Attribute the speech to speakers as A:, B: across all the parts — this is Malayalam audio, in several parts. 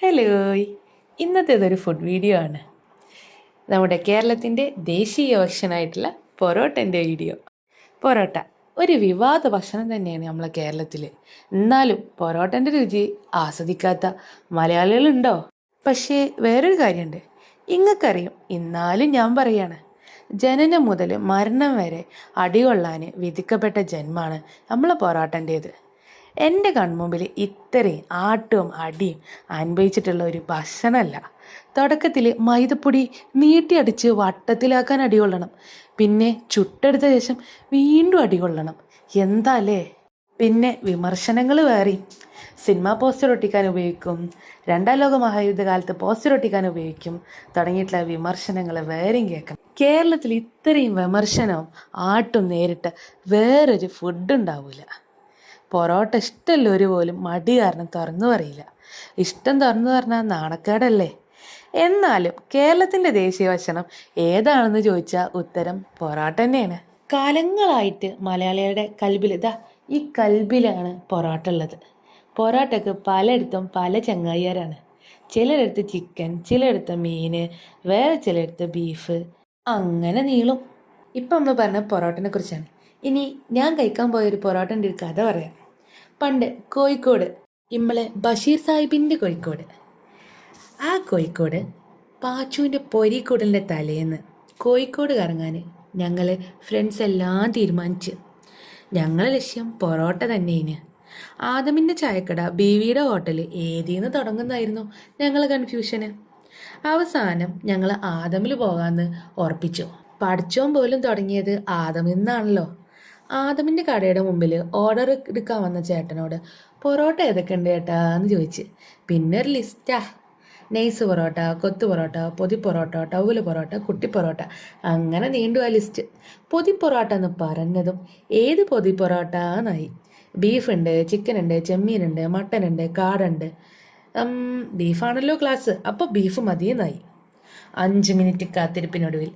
A: ഹലോ ഇന്നത്തെ ഇന്നത്തേതൊരു ഫുഡ് വീഡിയോ ആണ്. നമ്മുടെ കേരളത്തിന്റെ ദേശീയ ഭക്ഷണമായിട്ടുള്ള പൊറോട്ടന്റെ വീഡിയോ പൊറോട്ട ഒരു വിവാദ ഭക്ഷണം തന്നെയാണ് നമ്മളെ കേരളത്തിൽ എന്നാലും പൊറോട്ടന്റെ രുചി ആസ്വദിക്കാത്ത മലയാളികളുണ്ടോ? പക്ഷേ വേറൊരു കാര്യമുണ്ട്. ഇങ്ങക്കറിയും എന്നാലും ഞാൻ പറയാണ്. ജനനം മുതൽ മരണം വരെ അടികൊള്ളാൻ വിധിക്കപ്പെട്ട ജന്മമാണ് നമ്മളെ പൊറോട്ടന്റേത് എന്റെ കൺമുമ്പിൽ ഇത്രയും ആട്ടവും അടിയും അനുഭവിച്ചിട്ടുള്ള ഒരു ഭക്ഷണമല്ല. തുടക്കത്തിൽ മൈദപ്പൊടി നീട്ടിയടിച്ച് വട്ടത്തിലാക്കാൻ അടികൊള്ളണം പിന്നെ ചുട്ടെടുത്ത ശേഷം വീണ്ടും അടികൊള്ളണം കൊള്ളണം. അല്ലേ പിന്നെ വിമർശനങ്ങൾ വേറി. സിനിമ പോസ്റ്റർ ഒട്ടിക്കാൻ ഉപയോഗിക്കും. രണ്ടാം ലോക മഹായുദ്ധ കാലത്ത് പോസ്റ്റർ ഒട്ടിക്കാൻ ഉപയോഗിക്കും. തുടങ്ങിയിട്ടുള്ള വിമർശനങ്ങൾ വേറെയും കേൾക്കണം. കേരളത്തിൽ ഇത്രയും വിമർശനവും ആട്ടും നേരിട്ട് വേറൊരു ഫുഡ് ഉണ്ടാവില്ല പൊറോട്ട ഇഷ്ടമുള്ളവർ പോലും മടി കാരണം തുറന്നു പറയില്ല. ഇഷ്ടം തുറന്നു പറഞ്ഞാൽ നാണക്കേടല്ലേ? എന്നാലും കേരളത്തിന്റെ ദേശീയ ഭക്ഷണം ഏതാണെന്ന് ചോദിച്ചാൽ ഉത്തരം പൊറോട്ട തന്നെയാണ്. കാലങ്ങളായിട്ട് മലയാളികളുടെ കൽബിൽ ഇതാ ഈ കൽബിലാണ് പൊറോട്ട ഉള്ളത്. പൊറോട്ടയ്ക്ക് പലയിടത്തും പല ചങ്ങായിയാരാണ് ചിലയിടത്ത് ചിക്കൻ ചിലയിടത്ത് മീൻ വേറെ ചിലയിടത്ത് ബീഫ് അങ്ങനെ നീളും. ഇപ്പം നമ്മൾ പറഞ്ഞ പൊറോട്ടനെ കുറിച്ചാണ്. ഇനി ഞാൻ കഴിക്കാൻ പോയൊരു പൊറോട്ടന്റെ ഒരു കഥ പറയാം. പണ്ട് കോഴിക്കോട് ഇമ്മളെ ബഷീർ സാഹിബിന്റെ കോഴിക്കോട്. ആ കോഴിക്കോട് പാച്ചുവിന്റെ പൊരിക്കൂടലിന്റെ തലേന്ന് കോഴിക്കോട് കറങ്ങാൻ ഞങ്ങൾ ഫ്രണ്ട്സ് എല്ലാം തീരുമാനിച്ച്. ഞങ്ങളെ ലക്ഷ്യം പൊറോട്ട തന്നെയാണ് ആദമിന്റെ ചായക്കട ബീവിയുടെ ഹോട്ടൽ ഏതീന്ന് തുടങ്ങുന്നതായിരുന്നു ഞങ്ങളെ കൺഫ്യൂഷന് അവസാനം ഞങ്ങൾ ആദമിൽ പോകാമെന്ന് ഉറപ്പിച്ചു. പഠിച്ചോൻ പോലും തുടങ്ങിയത് ആദമിൽ നിന്നാണല്ലോ. ആദമിന്റെ കടയുടെ മുമ്പിൽ ഓർഡർ എടുക്കാൻ വന്ന ചേട്ടനോട് പൊറോട്ട ഏതൊക്കെ ഉണ്ട് ചേട്ടാ? എന്ന് ചോദിച്ച്. പിന്നെ ഒരു ലിസ്റ്റാ നെയ്സ് പൊറോട്ട കൊത്തു പൊറോട്ട പൊതി പൊറോട്ട ടൗൽ പൊറോട്ട കുട്ടി പൊറോട്ട. അങ്ങനെ നീണ്ടു ആ ലിസ്റ്റ് പൊതി പൊറോട്ട എന്ന് പറഞ്ഞതും ഏത് പൊതി പൊറോട്ട എന്നായി. ബീഫ് ഉണ്ട് മട്ടൻ ഉണ്ട് കാടുണ്ട് ബീഫാണല്ലോ ക്ലാസ് അപ്പോൾ ബീഫ് മതിയെന്നായി അഞ്ച് മിനിറ്റ് കാത്തിരിപ്പിനൊടുവിൽ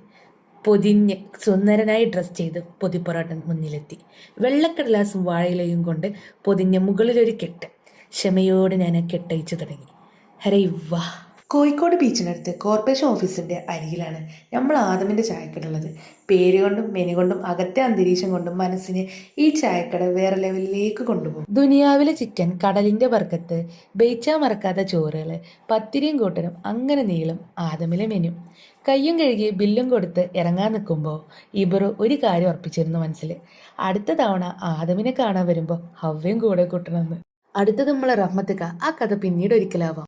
A: പൊതിഞ്ഞ് സുന്ദരനായി ഡ്രസ് ചെയ്ത് പൊതിപ്പൊറോട്ടൻ മുന്നിലെത്തി. വെള്ളക്കടലാസും വാഴയിലയും കൊണ്ട് പൊതിഞ്ഞ മുകളിലൊരു കെട്ട്. ക്ഷമയോടെ ഞാൻ ആ കെട്ടയച്ചു തുടങ്ങി. ഹരേ വാ. കോഴിക്കോട് ബീച്ചിനടുത്ത് കോർപ്പറേഷൻ ഓഫീസിന്റെ അരികിലാണ് നമ്മൾ ആദമിന്റെ ചായക്കട ഉള്ളത്. പേര് കൊണ്ടും മെനു കൊണ്ടും അകത്തെ അന്തരീക്ഷം കൊണ്ടും മനസ്സിനെ ഈ ചായക്കട വേറെ ലെവലിലേക്ക് കൊണ്ടുപോകും. ദുനിയാവിലെ ചിക്കൻ കടലിന്റെ വർക്കത്ത് ബേച്ചാ മറക്കാത്ത ചോറുകൾ പത്തിരിയും കൂട്ടനും അങ്ങനെ നീളും ആദമിലെ മെനു കയ്യും കഴുകി ബില്ലും കൊടുത്ത് ഇറങ്ങാൻ നിൽക്കുമ്പോൾ ഇബറു ഒരു കാര്യം ഉറപ്പിച്ചിരുന്നു മനസ്സിൽ അടുത്ത തവണ ആദമിനെ കാണാൻ വരുമ്പോൾ ഹവ്യം കൂടെ കൂട്ടണമെന്ന്. അടുത്തത് നമ്മളെ റഹ്മത്തുക ആ കഥ പിന്നീട് ഒരിക്കലാവാം.